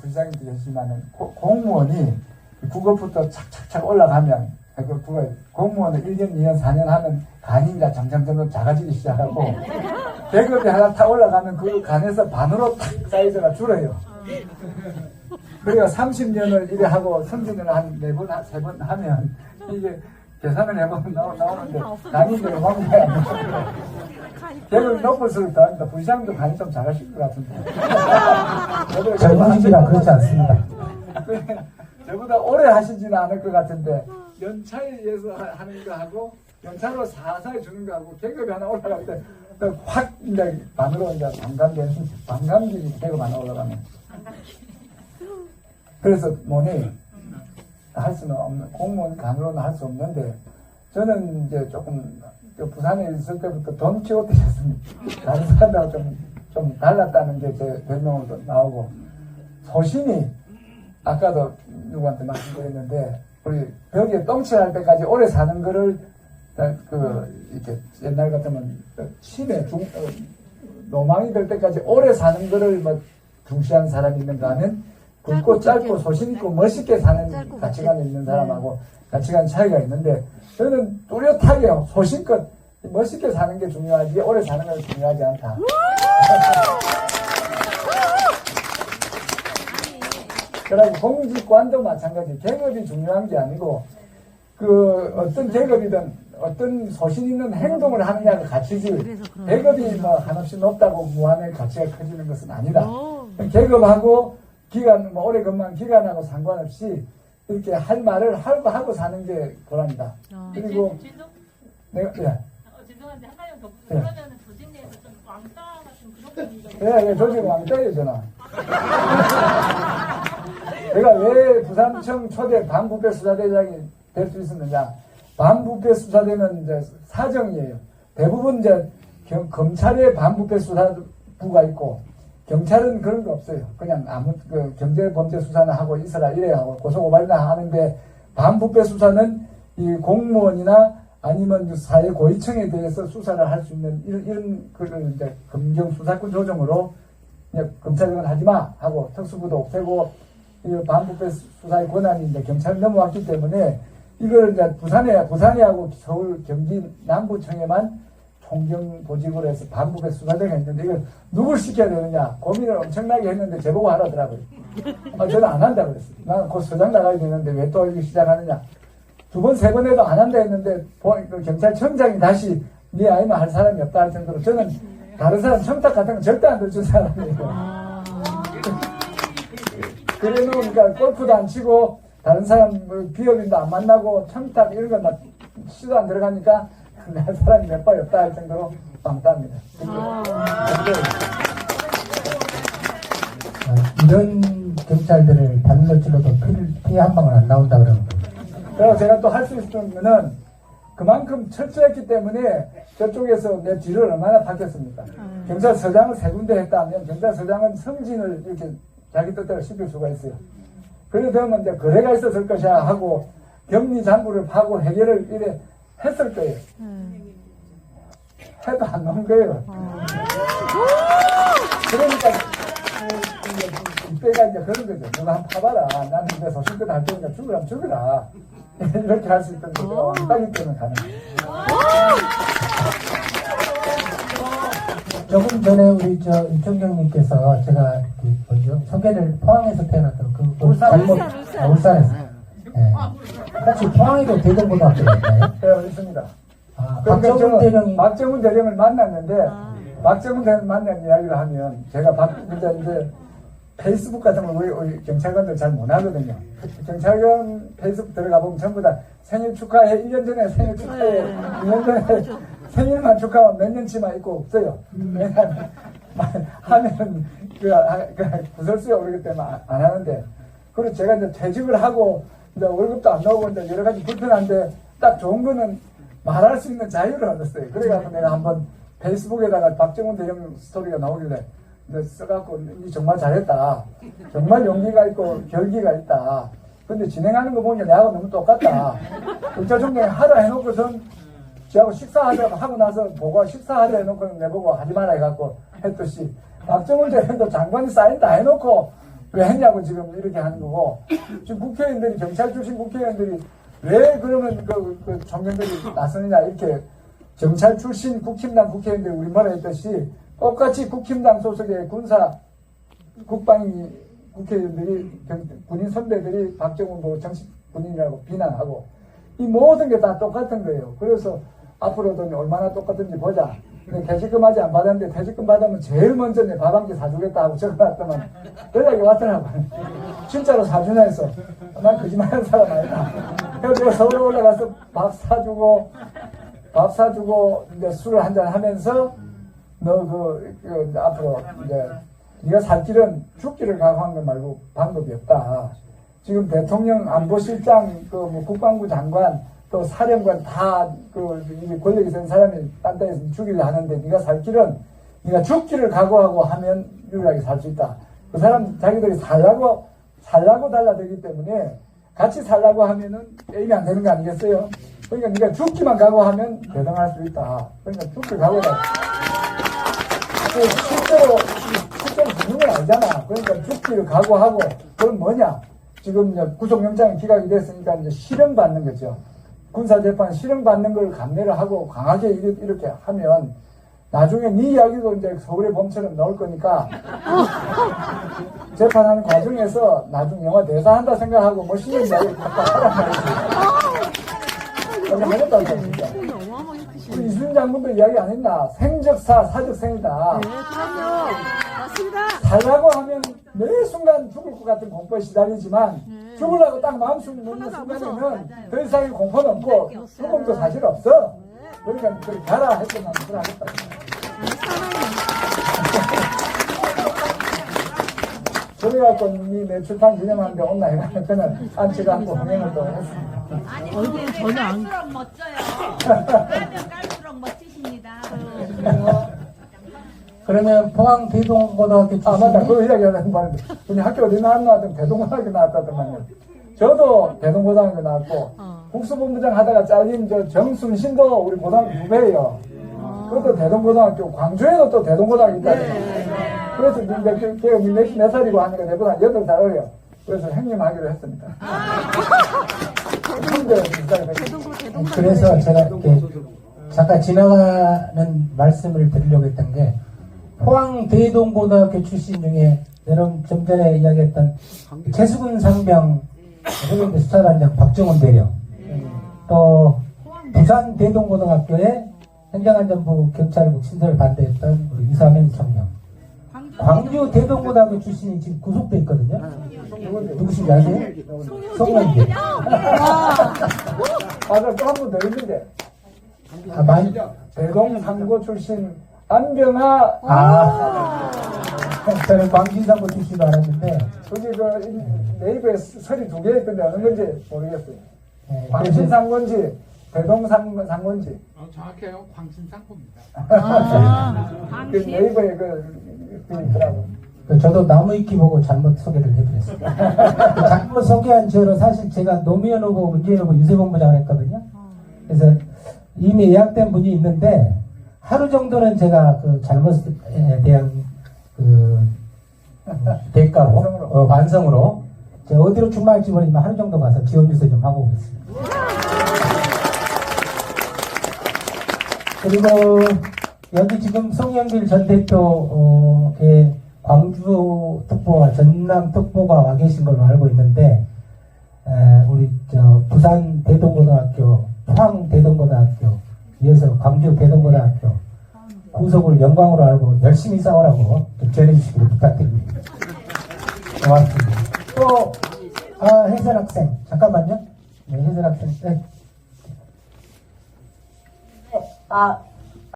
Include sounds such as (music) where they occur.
부장님들이 했지만은 고- 공무원이 국어부터 착착착 올라가면 그 국어 공무원을 1년, 2년, 4년 하면 간이 이제 점점점 작아지기 시작하고 (laughs) 계급이 하나 탁 올라가면 그 간에서 반으로 탁 사이즈가 줄어요. 그래가 30년을 일에 하고 승진을 한 네 번, 세 번 하면 이게 계산을 해보면 나오, 나오는데 요만큼이 안 나와요. 계급이 높을수록 더합니다. 부시장도 간이 좀 작으실 것 같은데. 저도 젊은 시기라 그렇지 않습니다. (laughs) 저보다 오래 하시지는 않을 것 같은데 연차에 의해서 하- 하는 거 하고 연차로 사사히 주는 거 하고 계급이 하나 올라갈 때 확 이제 반으로 이제 반감되는 반감기 계급 하나 올라가면 그래서 뭐니 할 수는 없는 공무원 간으로는 할 수 없는데 저는 이제 조금 저 부산에 있을 때부터 돈 키워드렸습니다. 다른 사람들하고 좀, 좀 달랐다는 게 제 별명으로 나오고 소신이 아까도 누구한테 말씀드렸는데 우리 벽에 똥칠할 때까지 오래 사는 거를 어, 그 이렇게 옛날 같으면 치매 중 어, 노망이 될 때까지 오래 사는 거를 뭐 중시하는 사람이 있는가 하면 굵고 짧고 소신 있고 멋있게 사는 가치관이 있는 네. 사람하고 가치관 차이가 있는데 저는 뚜렷하게 소신껏 멋있게 사는 게 중요하지 오래 사는 건 중요하지 않다. (laughs) 그러고 공직관도 마찬가지. 계급이 중요한 게 아니고 그 어떤 계급이든 어떤 소신 있는 행동을 하느냐가 가치지. 계급이 뭐 한없이 높다고 무한의 가치가 커지는 것은 아니다. 오. 계급하고 기간 뭐 오래 근무한 기간하고 상관없이 이렇게 할 말을 하고 하고 사는 게 보랍니다. 어. 그리고 진- 진정, 내가 예. 어, 죄송한데 하나만 더 네. 그러면은 조직 내에서 좀 왕따 같은 그런 분위기가 예, 예, 조직 왕따예요, 저는. (laughs) 내가 왜 부산청 초대 반부패 수사대장이 될 수 있었느냐. 반부패 수사대는 이제 사정이에요. 대부분 이제 경- 검찰의 반부패 수사부가 있고, 경찰은 그런 거 없어요. 그냥 아무, 그 경제범죄 수사나 하고 있어라 이래야 하고, 고소고발이나 하는데, 반부패 수사는 이 공무원이나 아니면 사회 고위층에 대해서 수사를 할 수 있는 이런, 이런 그를 이제 검경 수사권 조정으로 검찰은 하지 마 하고 특수부도 없애고 이 반부패 수사의 권한이 이제 경찰 넘어왔기 때문에 이걸 이제 부산에 부산에 하고 서울 경기 남부청에만 총경 보직으로 해서 반부패 수사대가 있는데 이걸 누굴 시켜야 되느냐 고민을 엄청나게 했는데 제보고 하라더라고요. 아, 저는 안 한다 그랬어요. 나는 곧 서장 나가야 되는데 왜 또 이거 시작하느냐. 두 번, 세 번 해도 안 한다 했는데, 보- 그 경찰청장이 다시 네 아이는 할 사람이 없다 할 정도로 저는 다른 사람 청탁 같은 건 절대 안 들준 사람이에요. 그래 놓으니까 골프도 안 치고, 다른 사람 뭐 비업인도 안 만나고, 청탁 이런 거막 시도 안 들어가니까 내 사람이 몇발 없다 할 정도로 빵따입니다. 어, 이런 경찰들을 단을 찔러도 피, 피해 한 방울 안 나온다 그러면 그래서 제가 또 할 수 있었던 거는 그만큼 철저했기 때문에 저쪽에서 내 뒤를 얼마나 바뀌었습니까? 경찰서장을 세 군데 했다면 경찰서장은 승진을 이렇게 자기 뜻대로 시킬 수가 있어요. 그래 되면 이제 거래가 있었을 것이야 하고 격리 장부를 파고 해결을 이래 했을 거예요. 음. 해도 안 나온 거예요. 그러니까 어, 이제 이때가 이제 그런 거죠. 누가 한번 파봐라. 나는 이제 소신껏 할 테니까 죽으라면 죽으라. (laughs) 이렇게 할 수 있던 거죠. 왕따기 가는 거예요. 조금 전에 우리 저 이청경님께서 제가 그 뭐죠 소개를 포항에서 태어났던 그, 울산, 울산. 아, 울산에서 예. 혹시 포항에도 대전고등학교가 있나요? 네, 있습니다. 아, 그러니까 박정훈 대령이 박정훈 대령을 만났는데 아. 박정훈 대령 만난 이야기를 하면 제가 박 이제 이제 페이스북 같은 걸 우리, 우리 경찰관들 잘 못 하거든요. 경찰관 페이스북 들어가 보면 전부 다 생일 축하해 1년 전에 생일 축하해 네. 2년 전에 생일만 축하하면 몇 년치만 있고 없어요. 왜냐하면 하면 그, 아, 그 구설수에 오르기 때문에 안- 안 하는데 그리고 제가 이제 퇴직을 하고 이제 월급도 안 나오고 이제 여러 가지 불편한데 딱 좋은 거는 말할 수 있는 자유를 얻었어요. 그래가지고 내가 한번 페이스북에다가 박정훈 대령 스토리가 나오길래 써갖고 니 정말 잘했다. 정말 용기가 있고 결기가 있다. 근데 진행하는 거 보니까 내하고 너무 똑같다. 경찰청장이 하라 해놓고선 저하고 식사하자고 하고 나서 보고 식사하자 해놓고 내보고 하지 마라 해갖고 했듯이 박정훈 대령도 장관이 사인 다 해놓고 왜 했냐고 지금 이렇게 하는 거고 지금 국회의원들이 경찰 출신 국회의원들이 왜 그러면 그, 그 청년들이 나서느냐 이렇게 경찰 출신 국힘당 국회의원들이 우리말에 했듯이 똑같이 국힘당 소속의 군사 국방 국회의원들이 경- 군인 선배들이 박정훈 뭐 정식 군인이라고 비난하고 이 모든 게 다 똑같은 거예요. 그래서 앞으로도 얼마나 똑같은지 보자. 근데 퇴직금 아직 안 받았는데 퇴직금 받으면 제일 먼저 내 밥한끼 사주겠다 하고 적어놨더만 연락이 왔더라고요. 진짜로 사주나 해서 난 거짓말하는 사람 아니다. 그래서 내가 서울 올라가서 밥 사주고 밥 사주고 이제 술을 한잔 하면서 너 그, 그 앞으로 이제 네가 살 길은 죽기를 각오한 것 말고 방법이 없다. 지금 대통령 안보실장 그 뭐 국방부 장관 또 사령관 다그 권력이 된 사람이 딴 데에서 죽이려 하는데 네가 살 길은 네가 죽기를 각오하고 하면 유일하게 살 수 있다. 그 사람 자기들이 살라고 살라고 달라들기 때문에 같이 살라고 하면은 게임이 안 되는 거 아니겠어요? 그러니까 네가 죽기만 각오하면 대등할 수 있다. 그러니까 죽기 각오다. 그 실제로 실제로 죽는 건 아니잖아. 그러니까 죽기를 각오하고 그건 뭐냐? 지금 구속영장이 기각이 됐으니까 이제 실형받는 거죠. 군사재판 실형받는 걸 감내를 하고 강하게 이렇게, 하면 나중에 네 이야기도 이제 서울의 봄처럼 나올 거니까 (laughs) 재판하는 과정에서 나중에 영화 대사한다 생각하고 멋있는 이야기 갖다 하란 말이지. 그냥 하겠다, 진짜. 우리 이순 장군도 이야기 안 했나? 생적사, 사적생이다. 그럼요. 맞습니다. 살라고 하면 매 순간 죽을 것 같은 공포에 시달리지만 죽으려고 딱 마음속 먹는 순간에는 더 이상의 공포는 없고 죽음도 사실 없어. 그러니까 그렇게 가라 했더만 그걸 하겠다. 그래갖고 이내 출판 기념하는데 온나 해가지고 그는 안치가 한번 흥행을 또 했습니다. 아니 근데 전혀 안- 깔수록 멋져요. 깔면 깔수록 멋지십니다. 그러면 포항 대동고등학교 아 맞다. 그 이야기 하려고 말인데. 우리 학교 어디 나왔나 대동고등학교 나왔다더만요 저도 대동고등학교 나왔고 어. 국수본부장 하다가 잘린 저 정순신도 우리 고등학교 후배예요. 그것도 대동고등학교 광주에도 또 대동고등학교 있다잖아 그래서 이제 걔가 몇, 몇 살이고 하니까 내보다 여덟 살 어려. 그래서 형님 하기로 했습니다. 됐어요. 그래서 제가 이렇게 잠깐 지나가는 말씀을 드리려고 했던 게 포항 대동고등학교 출신 중에 여러분 좀 전에 이야기했던 최수근 상병 해병대 수사단장 박정훈 대령. 또 부산 대동고등학교에 행정안전부 경찰국 신설 반대했던 우리 이사면 청년. 광주 대동고등학교 출신이 지금 구속돼 있거든요. 누구신지 아세요? 송영길. 맞아 또한분더 있는데. 아, 많이 대동상고 출신 안병아 아, 저는 광진상고 출신도 알았는데, 저기 그 인- 네이버에 설이 두 개 있던데 어느 건지 모르겠어요. 예, 그래서 광신상 건지 대동상건지 어, 정확해요. 광신상고입니다. (laughs) 아, 그 네이버에 그, 그 있더라고. 그 저도 나무위키 보고 잘못 소개를 해드렸어요. (laughs) 그 잘못 소개한 죄로 사실 제가 노무현 후보, 문재인 후보, 유세봉 부장을 했거든요. 그래서 이미 예약된 분이 있는데, 하루 정도는 제가 그 잘못에 대한 그 대가로, 반성으로. 어, 반성으로, 제가 어디로 출마할지 모르지만 하루 정도 가서 지원 유세 좀 하고 오겠습니다. 그리고 여기 지금 송영길 전 대표의 광주 특보와 전남 특보가 와 계신 걸로 알고 있는데 에, 우리 저 부산 대동고등학교, 포항 대동고등학교, 이어서 광주 대동고등학교 구속을 영광으로 알고 열심히 싸우라고 좀 전해주시기를 부탁드립니다. 고맙습니다. 또 아, 혜선 학생 잠깐만요. 네, 혜선 학생. 네. 아,